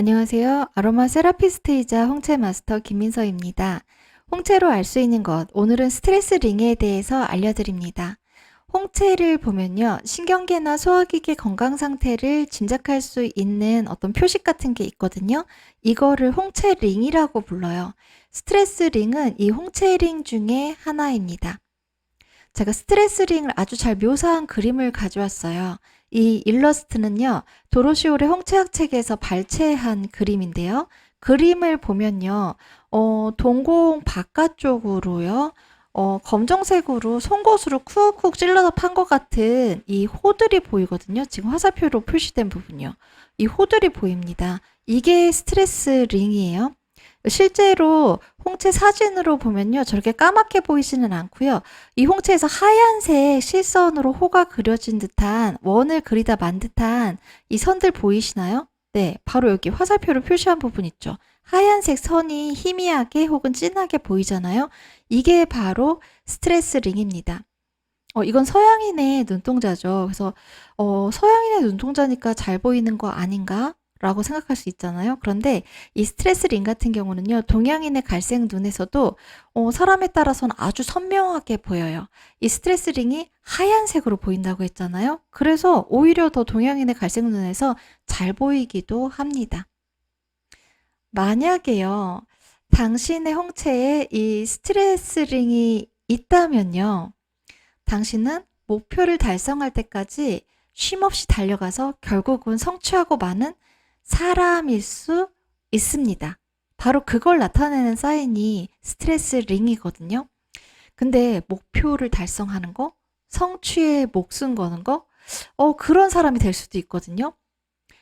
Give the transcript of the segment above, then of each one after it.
안녕하세요. 아로마 세라피스트이자 홍채 마스터 김민서입니다. 홍채로 알 수 있는 것, 오늘은 스트레스 링에 대해서 알려드립니다. 홍채를 보면요, 신경계나 소화기계 건강 상태를 짐작할 수 있는 어떤 표식 같은 게 있거든요. 이거를 홍채 링이라고 불러요. 스트레스 링은 이 홍채 링 중에 하나입니다. 제가 스트레스 링을 아주 잘 묘사한 그림을 가져왔어요. 이 일러스트는요, 도로시올의 홍채학 책에서 발췌한 그림인데요. 그림을 보면요, 어, 동공 바깥쪽으로요, 어, 검정색으로 송곳으로 쿡쿡 찔러서 판 것 같은 이 호들이 보이거든요. 지금 화살표로 표시된 부분이요. 이 호들이 보입니다. 이게 스트레스 링이에요. 실제로 홍채 사진으로 보면요. 저렇게 까맣게 보이지는 않고요. 이 홍채에서 하얀색 실선으로 호가 그려진 듯한 원을 그리다 만 듯한 이 선들 보이시나요? 네, 바로 여기 화살표로 표시한 부분 있죠. 하얀색 선이 희미하게 혹은 진하게 보이잖아요. 이게 바로 스트레스 링입니다. 어, 이건 서양인의 눈동자죠. 그래서 어, 서양인의 눈동자니까 잘 보이는 거 아닌가? 라고 생각할 수 있잖아요. 그런데 이 스트레스 링 같은 경우는요, 동양인의 갈색 눈에서도 어, 사람에 따라서는 아주 선명하게 보여요. 이 스트레스 링이 하얀색으로 보인다고 했잖아요. 그래서 오히려 더 동양인의 갈색 눈에서 잘 보이기도 합니다. 만약에요, 당신의 홍채에 이 스트레스 링이 있다면요, 당신은 목표를 달성할 때까지 쉼없이 달려가서 결국은 성취하고 마는 사람일 수 있습니다. 바로 그걸 나타내는 사인이 스트레스 링이거든요. 근데 목표를 달성하는 거, 성취에 목숨 거는 거, 어, 그런 사람이 될 수도 있거든요.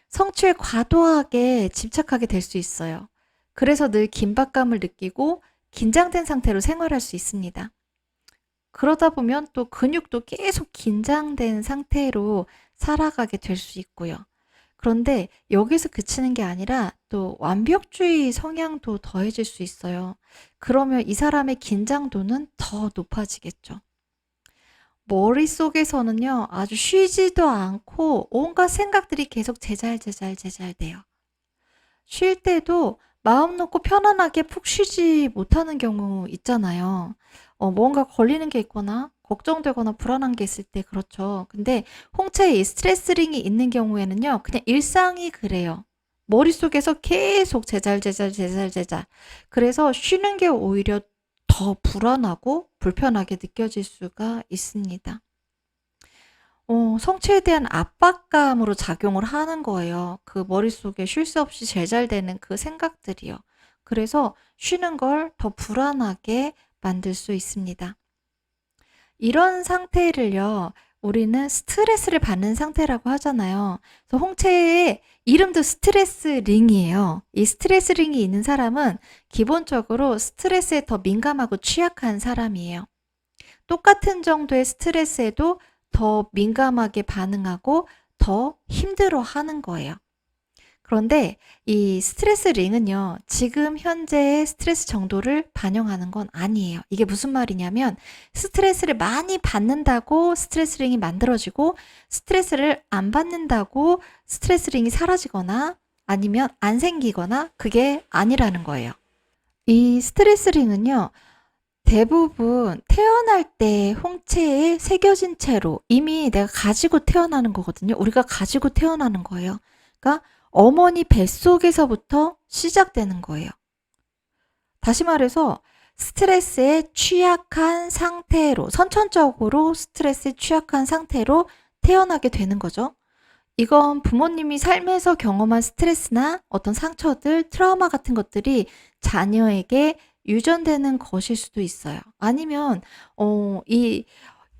성취에 과도하게 집착하게 될 수 있어요. 그래서 늘 긴박감을 느끼고 긴장된 상태로 생활할 수 있습니다. 그러다 보면 또 근육도 계속 긴장된 상태로 살아가게 될 수 있고요. 그런데 여기서 그치는 게 아니라 또 완벽주의 성향도 더해질 수 있어요. 그러면 이 사람의 긴장도는 더 높아지겠죠. 머릿속에서는요, 아주 쉬지도 않고 온갖 생각들이 계속 제잘제잘 제잘돼요. 쉴 때도 마음 놓고 편안하게 푹 쉬지 못하는 경우 있잖아요. 어, 뭔가 걸리는 게 있거나 걱정되거나 불안한 게 있을 때 그렇죠. 근데 홍채에 이 스트레스 링이 있는 경우에는요, 그냥 일상이 그래요. 머릿속에서 계속 제잘 제잘 제잘 제잘. 그래서 쉬는 게 오히려 더 불안하고 불편하게 느껴질 수가 있습니다. 어, 성취에 대한 압박감으로 작용을 하는 거예요. 그 머릿속에 쉴 새 없이 제잘되는 그 생각들이요. 그래서 쉬는 걸 더 불안하게 만들 수 있습니다. 이런 상태를요, 우리는 스트레스를 받는 상태라고 하잖아요. 그래서 홍채의 이름도 스트레스 링이에요. 이 스트레스 링이 있는 사람은 기본적으로 스트레스에 더 민감하고 취약한 사람이에요. 똑같은 정도의 스트레스에도 더 민감하게 반응하고 더 힘들어 하는 거예요. 그런데 이 스트레스 링은요, 지금 현재의 스트레스 정도를 반영하는 건 아니에요. 이게 무슨 말이냐면, 스트레스를 많이 받는다고 스트레스 링이 만들어지고, 스트레스를 안 받는다고 스트레스 링이 사라지거나, 아니면 안 생기거나, 그게 아니라는 거예요. 이 스트레스 링은요, 대부분 태어날 때 홍채에 새겨진 채로 이미 내가 가지고 태어나는 거거든요. 우리가 가지고 태어나는 거예요. 그러니까 어머니 뱃속에서부터 시작되는 거예요. 다시 말해서 스트레스에 취약한 상태로, 선천적으로 스트레스에 취약한 상태로 태어나게 되는 거죠. 이건 부모님이 삶에서 경험한 스트레스나 어떤 상처들, 트라우마 같은 것들이 자녀에게 유전되는 것일 수도 있어요. 아니면, 어, 이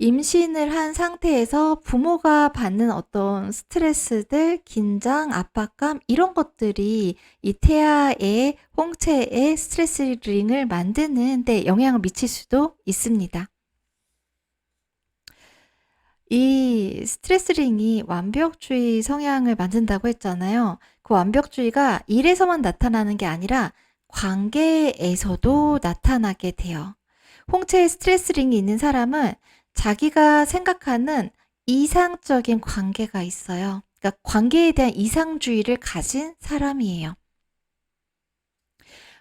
임신을 한 상태에서 부모가 받는 어떤 스트레스들, 긴장, 압박감, 이런 것들이 이 태아의 홍채의 스트레스 링을 만드는 데 영향을 미칠 수도 있습니다. 이 스트레스 링이 완벽주의 성향을 만든다고 했잖아요. 그 완벽주의가 일에서만 나타나는 게 아니라 관계에서도 나타나게 돼요. 홍채에 스트레스 링이 있는 사람은 자기가 생각하는 이상적인 관계가 있어요. 그러니까 관계에 대한 이상주의를 가진 사람이에요.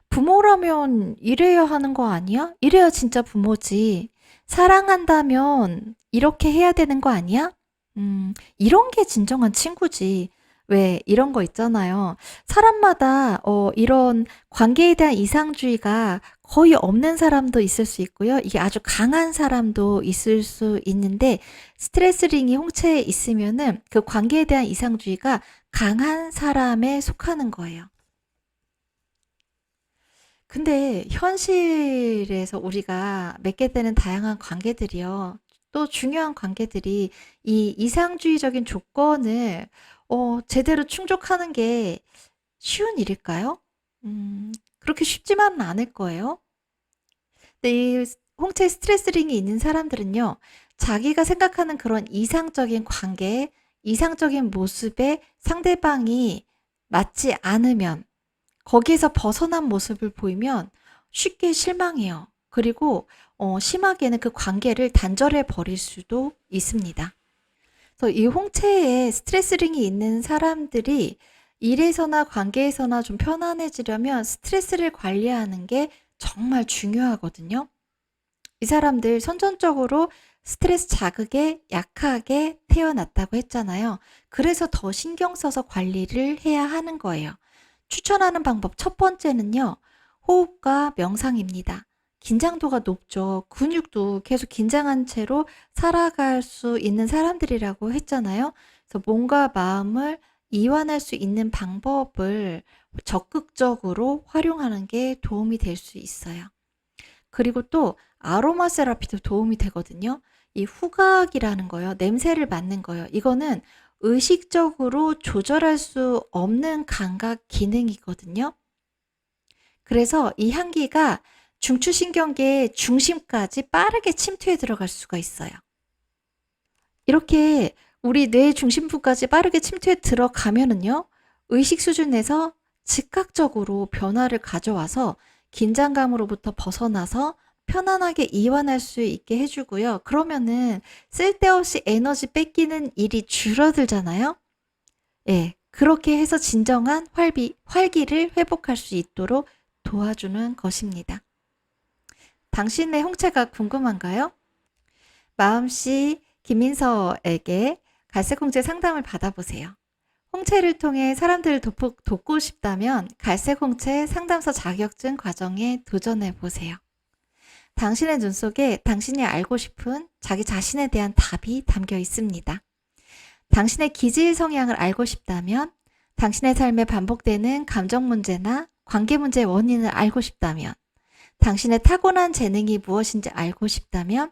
부모라면 이래야 하는 거 아니야? 이래야 진짜 부모지. 사랑한다면 이렇게 해야 되는 거 아니야? 음, 이런 게 진정한 친구지. 왜 이런 거 있잖아요. 사람마다 어, 이런 관계에 대한 이상주의가 거의 없는 사람도 있을 수 있고요. 이게 아주 강한 사람도 있을 수 있는데 스트레스 링이 홍채에 있으면은 그 관계에 대한 이상주의가 강한 사람에 속하는 거예요. 근데 현실에서 우리가 맺게 되는 다양한 관계들이요. 또 중요한 관계들이 이 이상주의적인 조건을 어, 제대로 충족하는 게 쉬운 일일까요? 음, 그렇게 쉽지만은 않을 거예요. 근데 이 홍채 스트레스 링이 있는 사람들은요, 자기가 생각하는 그런 이상적인 관계, 이상적인 모습에 상대방이 맞지 않으면, 거기에서 벗어난 모습을 보이면 쉽게 실망해요. 그리고 어, 심하게는 그 관계를 단절해 버릴 수도 있습니다. 그래서 이 홍채에 스트레스 링이 있는 사람들이 일에서나 관계에서나 좀 편안해지려면 스트레스를 관리하는 게 정말 중요하거든요. 이 사람들 선천적으로 스트레스 자극에 약하게 태어났다고 했잖아요. 그래서 더 신경 써서 관리를 해야 하는 거예요. 추천하는 방법 첫 번째는요. 호흡과 명상입니다. 긴장도가 높죠. 근육도 계속 긴장한 채로 살아갈 수 있는 사람들이라고 했잖아요. 그래서 몸과 마음을 이완할 수 있는 방법을 적극적으로 활용하는 게 도움이 될 수 있어요. 그리고 또 아로마 세라피도 도움이 되거든요. 이 후각이라는 거요. 냄새를 맡는 거요. 이거는 의식적으로 조절할 수 없는 감각 기능이거든요. 그래서 이 향기가 중추신경계의 중심까지 빠르게 침투해 들어갈 수가 있어요. 이렇게 우리 뇌 중심부까지 빠르게 침투해 들어가면은요, 의식 수준에서 즉각적으로 변화를 가져와서 긴장감으로부터 벗어나서 편안하게 이완할 수 있게 해주고요. 그러면은 쓸데없이 에너지 뺏기는 일이 줄어들잖아요. 예, 그렇게 해서 진정한 활비, 활기를 회복할 수 있도록 도와주는 것입니다. 당신의 홍채가 궁금한가요? 마음씨 김민서에게 갈색 홍채 상담을 받아보세요. 홍채를 통해 사람들을 돕고, 싶다면 갈색 홍채 상담소 자격증 과정에 도전해 보세요. 당신의 눈 속에 당신이 알고 싶은 자기 자신에 대한 답이 담겨 있습니다. 당신의 기질 성향을 알고 싶다면, 당신의 삶에 반복되는 감정 문제나 관계 문제의 원인을 알고 싶다면, 당신의 타고난 재능이 무엇인지 알고 싶다면,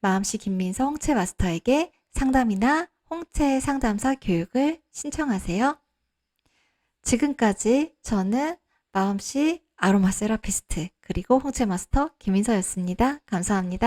마음씨 김민서 홍채 마스터에게 상담이나 홍채 상담사 교육을 신청하세요. 지금까지 저는 마음씨 아로마 세라피스트 그리고 홍채 마스터 김민서였습니다. 감사합니다.